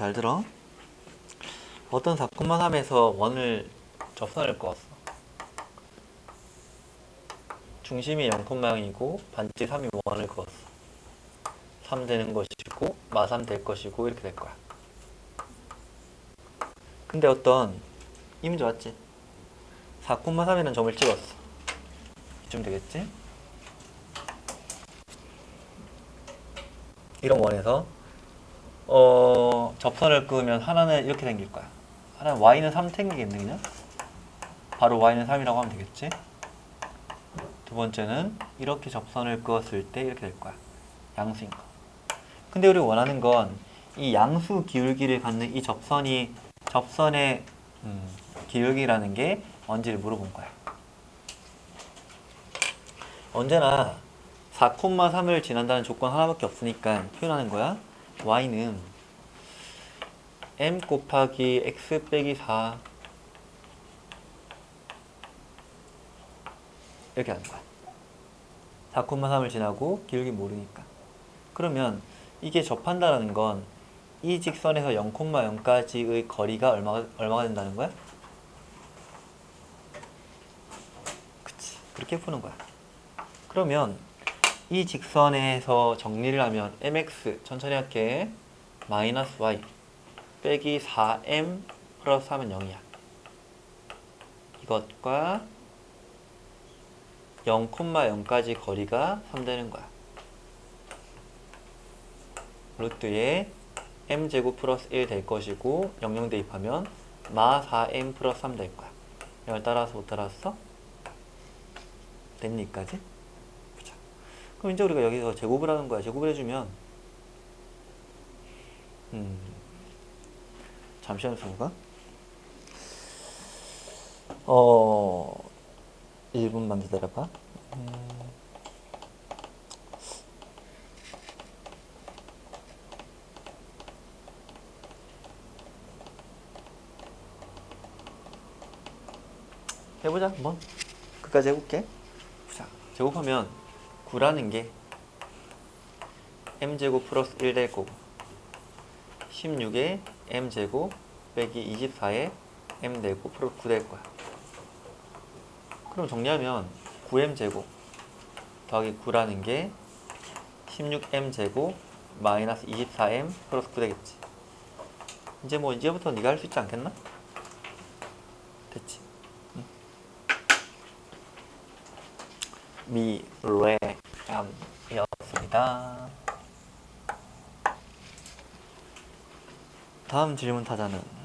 잘 들어. 어떤 4,3에서 원을 접선을 그었어. 중심이 0,0이고 반지 3이 원을 그었어. 3 되는 것이고 마3 될 것이고 이렇게 될 거야. 근데 어떤 이미 좋았지? 4,3이라는 점을 찍었어. 이쯤 되겠지? 이런 원에서 어, 접선을 그으면 하나는 이렇게 생길 거야. 하나는 y는 3 생기겠네 그냥. 바로 y는 3이라고 하면 되겠지. 두 번째는 이렇게 접선을 그었을 때 이렇게 될 거야. 양수인 거. 근데 우리가 원하는 건 이 양수 기울기를 갖는 이 접선이 접선의 음, 기울기라는 게 뭔지를 물어본 거야. 언제나 4,3을 지난다는 조건 하나밖에 없으니까 표현하는 거야. Y는 m 곱하기 x 빼기 4 이렇게 하는 거야. 4,3을 지나고 기울기 모르니까. 그러면 이게 접한다는 건 이 직선에서 0,0까지의 거리가 얼마가, 얼마가 된다는 거야? 그치. 그렇게 푸는 거야. 그러면 이 직선에서 정리를 하면 mx 천천히 할게 마이너스 y 빼기 4m 플러스 3은 0이야 이것과 0,0까지 거리가 3 되는 거야 루트에 m제곱 플러스 1 될 것이고 00 대입하면 마 4m 플러스 3 될 거야 이걸 따라서 못 따라왔어? 됐니 까지? 그럼 이제 우리가 여기서 제곱을 하는 거야. 제곱을 해주면 음 잠시만 수가 어 1분만 기다려봐. 음. 해보자 한번 끝까지 해볼게. 자, 제곱하면 9라는 게 m제곱 플러스 1 될 거고 16에 m제곱 빼기 24에 m 되고 플러스 9 될 거야. 그럼 정리하면 9m제곱 더하기 9라는 게 16m제곱 마이너스 24m 플러스 9 되겠지. 이제 뭐 이제부터 네가 할 수 있지 않겠나? 됐지. 미 래감이었습니다. 다음 질문 타자는